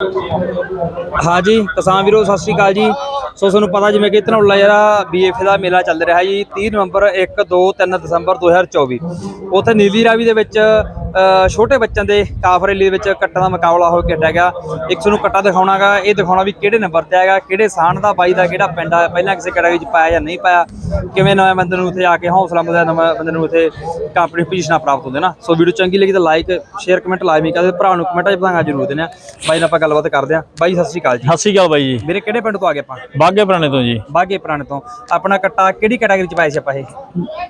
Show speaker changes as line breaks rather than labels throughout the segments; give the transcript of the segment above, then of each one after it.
ਹਾਂਜੀ, ਕਿਸਾਨ ਵੀਰੋ, ਸਤਿ ਸ਼੍ਰੀ ਅਕਾਲ ਜੀ। ਸੋ ਤੁਹਾਨੂੰ ਪਤਾ ਜਿਵੇਂ ਕਿ ਧਨੌਲਾ ਜਿਹੜਾ ਬੀਐਫ ਦਾ ਮੇਲਾ ਚੱਲ ਰਿਹਾ ਜੀ 30 ਨਵੰਬਰ 1 2 3 ਦਸੰਬਰ 2024 ਉੱਥੇ ਨੀਲੀ ਰਾਵੀ ਦੇ ਵਿੱਚ ਛੋਟੇ ਬੱਚਿਆਂ ਦੇ ਕਾਫਰੇਲੀ ਦੇ ਵਿੱਚ ਕੱਟਾਂ ਦਾ ਮੁਕਾਬਲਾ ਹੋ ਕੇ ਹਟਿਆ ਗਿਆ। ਇੱਕ ਤੁਹਾਨੂੰ ਕੱਟਾ ਦਿਖਾਉਣਾਗਾ ਇਹ ਦਿਖਾਉਣਾ ਵੀ ਕਿਹੜੇ ਨੰਬਰ ਤੇ ਆਏਗਾ ਕਿਹੜੇ ਸਾਨ ਦਾ ਬਾਈ ਦਾ ਕਿਹੜਾ ਪਿੰਡ ਆ ਪਹਿਲਾਂ ਕਿਸੇ ਕੈਟਾਗਰੀ 'ਚ ਪਾਇਆ ਜਾਂ ਨਹੀਂ ਪਾਇਆ ਕਿਵੇਂ ਨਵੇਂ ਬੰਦੇ ਨੂੰ ਉੱਥੇ ਆ ਕੇ ਹੌਸਲਾ ਮਿਲਦਾ ਨਵੇਂ ਬੰਦੇ ਨੂੰ ਉੱਥੇ ਕੰਪਨੀ ਪੋਜੀਸ਼ਨਾਂ ਪ੍ਰਾਪਤ ਹੁੰਦੇ ਨਾ। ਸੋ ਵੀਡੀਓ ਚੰਗੀ ਲੱਗੀ ਤਾਂ ਲਾਈਕ ਸ਼ੇਅਰ ਕਮੈਂਟ ਲਾਜ਼ਮੀ ਕਰਦੇ ਭਰਾ ਨੂੰ ਕਮੈਂਟਾਂ 'ਚ ਬਤਾਂਗਾ ਜ਼ਰੂਰ ਦੇਣਾ ਬਾਈ ਨਾਲ ਆਪਾਂ ਗੱਲਬਾਤ ਕਰਦੇ ਹਾਂ ਬਾਈ ਸਤਿ ਸ਼੍ਰੀ ਅਕਾਲ ਜੀ।
ਸਤਿ ਸ਼੍ਰੀ ਅਕਾਲ ਬਾਈ ਜੀ।
ਮੇਰੇ ਕਿਹੜੇ ਪਿੰਡ ਤੋਂ ਆ ਗਏ ਆਪਾਂ?
ਬਾਗੇ ਪੁਰਾਣੇ ਤੋਂ ਜੀ।
ਬਾਗੇ ਪੁਰਾਣੇ ਤੋਂ। ਆਪਣਾ ਕੱਟਾ ਕਿਹੜੀ ਕੈਟਾਗਰੀ 'ਚ ਪਾਇਆ ਸੀ ਆਪਾਂ ਇਹ?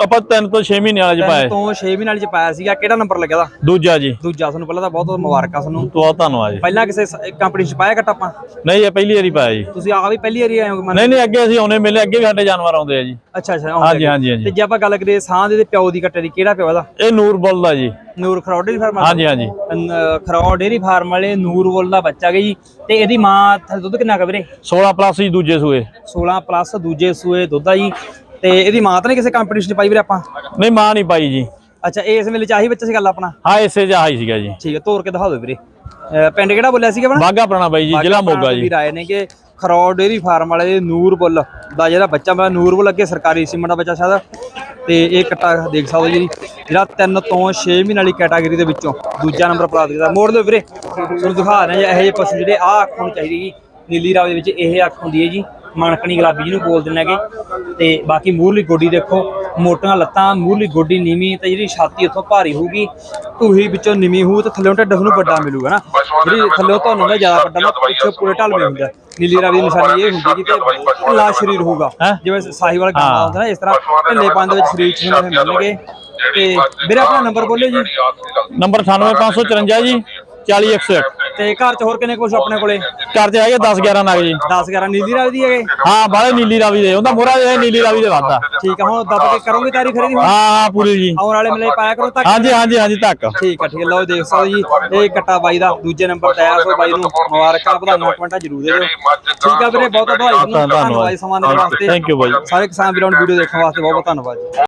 ਆਪਾਂ 3 ਤੋਂ 6 ਮਹੀਨੇ ਵਾਲਾ ਚ ਪਾਇਆ।
ਤੋਂ 6 ਮਹੀਨੇ ਵਾਲੀ 'ਚ ਪਾਇਆ ਸੀਗਾ। ਕਿਹੜਾ ਨੰਬਰ ਲੱਗਿਆ ਦਾ
ਦੂਜਾ ਜੀ।
ਦੂਜਾ ਤੁਹਾਨੂੰ ਪਹਿਲਾਂ ਤਾਂ ਬਹੁਤ ਬਹੁਤ ਮੁਬਾਰਕਾਂ ਤੁਹਾਨੂੰ।
ਬਹੁਤ ਧੰਨਵਾਦ ਜੀ।
ਪਹਿਲਾਂ ਕਿਸੇ ਕੰਪਨੀ 'ਚ ਪਾਇਆ ਕੱਟਾ ਆਪਾਂ?
ਨਹੀਂ ਇਹ ਪਹਿਲੀ ਵਾਰੀ ਪਾਇਆ ਜੀ।
ਤੁਸੀਂ ਆ ਵੀ ਪਹਿਲੀ ਵਾਰੀ ਆਏ ਹੋ ਮਨ
ਨਹੀਂ ਨਹੀਂ ਅੱਗੇ ਅਸੀਂ ਆਉਨੇ ਮੇਲੇ ਅੱਗੇ ਵੀ ਸਾਡੇ ਜਾਨਵਰ ਆਉਂਦੇ ਆ ਜੀ।
ਅੱਛਾ ਅੱਛਾ
ਹਾਂਜੀ ਹਾਂਜੀ
ਤੇ
ਹਾਂਜੀ
ਜੇ ਆਪਾਂ ਗੱਲ ਕਰੀਏ ਸਾਹ ਦੇ ਪਿਓ ਦੀ ਕੱਟੇ ਦੀ ਕਿਹੜਾ ਪਿਓ ਦਾ
ਇਹ ਨੂਰਬੁੱਲ ਦਾ ਜੀ।
ਨੂਰ ਖਰੌੜ ਡੇਰੀ ਫਾਰਮ
ਹਾਂਜੀ ਹਾਂਜੀ।
ਖਰੌੜ ਡੇਰੀ ਫਾਰਮ ਵਾਲੇ ਨੂਰਵੁੱਲ ਦਾ ਬੱਚਾ ਗਈ ਤੇ ਇਹਦੀ ਮਾਂ ਥੱਲੇ ਦੁੱਧ ਕਿੰਨਾ ਕੁ ਵੀਰੇ?
16 ਪਲੱਸ ਜੀ ਦੂਜੇ ਸੂਏ।
16 ਪਲੱਸ ਦੂਜੇ ਸੂਏ ਦੁੱਧ ਆ ਜੀ। ਤੇ ਇਹਦੀ ਮਾਂ ਤਾਂ ਨਹੀਂ ਕਿਸੇ ਕੰਪੀਟੀਸ਼ਨ 'ਚ ਪਾਈ ਵੀਰੇ ਆਪਾਂ?
ਨਹੀਂ ਮਾਂ ਨਹੀਂ ਪਾਈ ਜੀ।
ਅੱਛਾ ਇਸ ਵੇਲੇ ਚਾਹੀ ਬੱਚਾ ਸੀ ਗੱਲ ਆਪਣਾ?
ਹਾਂ ਇਸੇ ਚ ਆਹੀ ਸੀਗਾ ਜੀ।
ਠੀਕ ਹੈ ਤੋਰ ਕੇ ਦਿਖਾ ਦਿਓ ਵੀਰੇ। ਅਹ ਪਿੰਡ ਕਿਹੜਾ ਬੋਲਿਆ ਸੀਗਾ ਆਪਣਾ?
ਬਾਗਾ ਪੁਰਾਣਾ ਬਾਈ ਜੀ ਜ਼ਿਲ੍ਹਾ ਮੋਗਾ ਜੀ।
ਵੀਰ ਆਏ ਨੇ ਕਿ ਖਰੌੜ ਡੇਰੀ ਫਾਰਮ ਵਾਲੇ ਦੇ ਨੂਰਬੁੱਲ ਦਾ ਜਿਹੜਾ ਬੱਚਾ ਮੇਰਾ ਨੂਰਬੁੱਲ ਅੱਗੇ ਸਰਕਾਰੀ ਸੀਮੈਂਟ ਦਾ ਬੱਚਾ ਸ਼ਾਇਦ ਤੇ ਇਹ ਕੱਟਾ ਦੇਖ ਸਕਦੇ ਹੋ ਜੀ ਜਿਹੜਾ 3 ਤੋਂ 6 ਮਹੀਨੇ ਵਾਲੀ ਕੈਟਾਗਰੀ ਦੇ ਵਿੱਚੋਂ ਦੂਜਾ ਨੰਬਰ ਪ੍ਰਾਪਤ ਕੀਤਾ। ਮੋੜ ਦਿਓ ਵੀਰੇ ਤੁਹਾਨੂੰ ਦਿਖਾ ਰਹੇ ਹਾਂ ਇਹੋ ਜਿਹੇ ਪਸ਼ੂ ਜਿਹੜੇ ਆਹ ਅੱਖ ਹੋਣੀ ਚਾਹੀਦੀ ਜੀ ਨੀਲੀ ਰਾਵ ਦੇ ਵਿੱਚ ਇਹ ਅੱਖ ਹੁੰਦੀ ਹੈ ਜੀ ਮਣਕਣੀ ਗੁਲਾਬੀ ਜਿਹਨੂੰ ਬੋਲਦੇ ਨੇ ਹੈਗੇ ਤੇ ਬਾਕੀ ਮੂਹਰਲੀ ਗੋਡੀ ਦੇਖੋ ਮੋਟੀਆਂ ਲੱਤਾਂ ਮੂਹਰਲੀ ਗੋਡੀ ਨੀਵੀਂ ਤੇ ਜਿਹੜੀ ਛਾਤੀ ਉੱਥੋਂ ਭਾਰੀ ਹੋਊਗੀ ਢੂਹੀ ਵਿੱਚੋਂ ਨੀਵੀਂ ਹੋਊ ਤੇ ਥੱਲੇੋਂ ਢਿੱਡ ਨੂੰ ਵੱਡਾ ਮਿਲੂਗਾ ਨਾ। ਜਿਹੜੀ ਥੱਲੇੋਂ ਤੁਹਾਨੂੰ ਹੁੰਦਾ ਜ਼ਿਆਦਾ ਵੱਡਾ ਨਾ ਪਿੱਛੇ ਪੂਰੇ ਢਲਵੇਂ ਹੁੰਦਾ ਨੀਲੀ ਰਾਵੀ ਦੀ ਨਿਸ਼ਾਨੀ ਇਹ ਹੁੰਦੀ ਕਿ ਤੇ ਢਿੱਲਾ ਸਰੀਰ ਹੋਊਗਾ? ਜਿਵੇਂ ਸਾਹੀਵਾਲ ਗਾਂ ਹੁੰਦਾ ਨਾ ਇਸ ਤਰ੍ਹਾਂ ਢਿੱਲੇ ਪੰਦ ਵਿੱਚ ਸਰੀਰ ਚ ਮਿਲਣਗੇ ਤੇ ਵੀਰੇ ਆਪਣਾ ਨੰਬਰ ਬੋਲਿਓ ਜੀ।
ਨੰਬਰ 98554 ਜੀ 40101
ਤੇ ਘਰ ਚ ਹੋਰ ਕਿੰਨੇ ਕੁਛ ਆਪਣੇ ਕੋਲੇ?
ਘਰ ਚ ਹੈਗੇ 10 11 ਨਗ ਜੀ।
10 11 ਨੀਲੀ ਰਾਵੀ ਦੀ ਹੈਗੇ?
ਹਾਂ ਬਾਲੇ ਨੀਲੀ ਰਾਵੀ ਦੇ। ਉਹਦਾ ਮੋਹਰਾ ਇਹ ਨੀਲੀ ਰਾਵੀ ਦੇ ਵਾਦਾ
ਠੀਕ ਆ ਹੁਣ ਦੱਬ ਕੇ ਕਰੋਗੇ ਤਾਰੀ ਖਰੀਦੀ ਹੁਣ?
ਹਾਂ ਪੂਰੀ ਜੀ।
ਆਉਣ ਵਾਲੇ ਮੇਲੇ ਪਾਇਆ ਕਰੋ ਤਾਂ
ਹਾਂਜੀ ਹਾਂਜੀ ਹਾਂਜੀ ਤੱਕ।
ਠੀਕ ਆ ਠੀਕ ਆ। ਲਓ ਦੇਖ ਸਕਦੇ ਜੀ ਇਹ ਕੱਟਾ ਬਾਈ ਦਾ ਦੂਜੇ ਨੰਬਰ ਤੇ ਆਇਆ ਸੋ ਬਾਈ ਨੂੰ ਮੁਬਾਰਕਾਂ ਵਧਾਈਆਂ ਕਮੈਂਟਾਂ ਜ਼ਰੂਰ ਦੇ ਦਿਓ। ਠੀਕ ਆ ਵੀਰੇ ਬਹੁਤ ਬਹੁਤ ਵਧਾਈ ਤੁਹਾਨੂੰ ਵਾਸਤੇ।
ਬਾਈ।
ਸਾਰੇ ਕਿਸਾਨ ਵੀਰਾਂ ਨੂੰ ਵੀਡੀਓ ਦੇਖਣ ਵਾਸਤੇ ਬਹੁਤ ਬਹੁਤ ਧੰਨਵਾਦ ਜੀ।